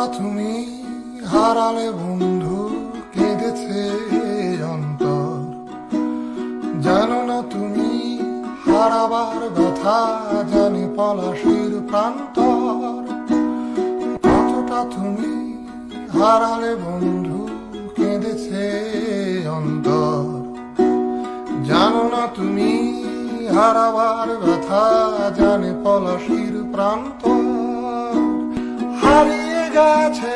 কতটা তুমি? হারালে বন্ধু কেঁদেছে অন্তর। জানো না তুমি হারাবার ব্যথা জানি পলাশির প্রান্তর। কতটা তুমি হারালে বন্ধু কেঁদেছে অন্তর। জানো না তুমি হারাবার ব্যথা জানে পলাশির প্রান্ত। গেছে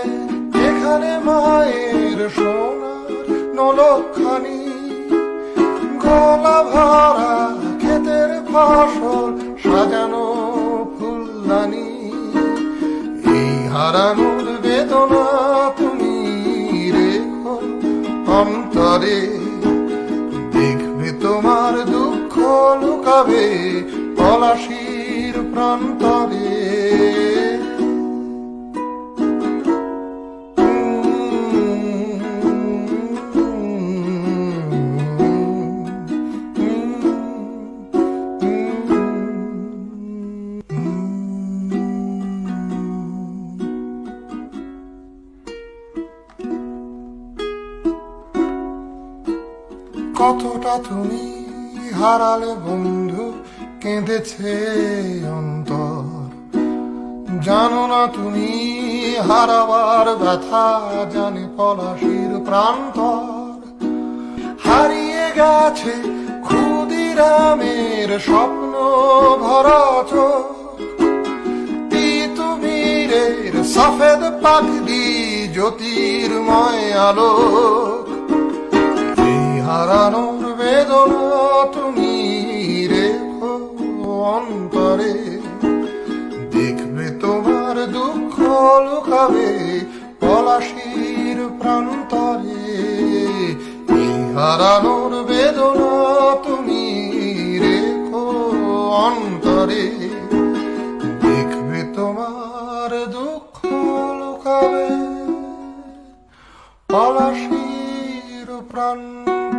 এখানে মায়ের সোনার নলখানি। গলা ভরা ক্ষেতের ফসল সাজানো ফুলদানি। এই হারানোর বেদনা তুমি রেখো অন্তরে। দেখবে তোমার দুঃখ লুকাবে, পলাশির প্রান্তরে। কতটা তুমি হারালে বন্ধু কেঁদেছে অন্তর? জানো না তুমি হারাবার ব্যথা, জানে পলাশির প্রান্তর। হারিয়ে গেছে ক্ষুদিরামের স্বপ্ন ভরা চোখ তিতুমিরের সফেদ পাখি জ্যোতির্ময় এই হারানোর বেদনা তুমি রেখো অন্তরে। দেখবে তোমার দুঃখ লুকাবে পলাশির প্রান্তরে। এই হারানোর বেদনা তুমি রেখো অন্তরে। দেখবে তোমার দুঃখ লুকাবে পলাশির প্রান্তরে।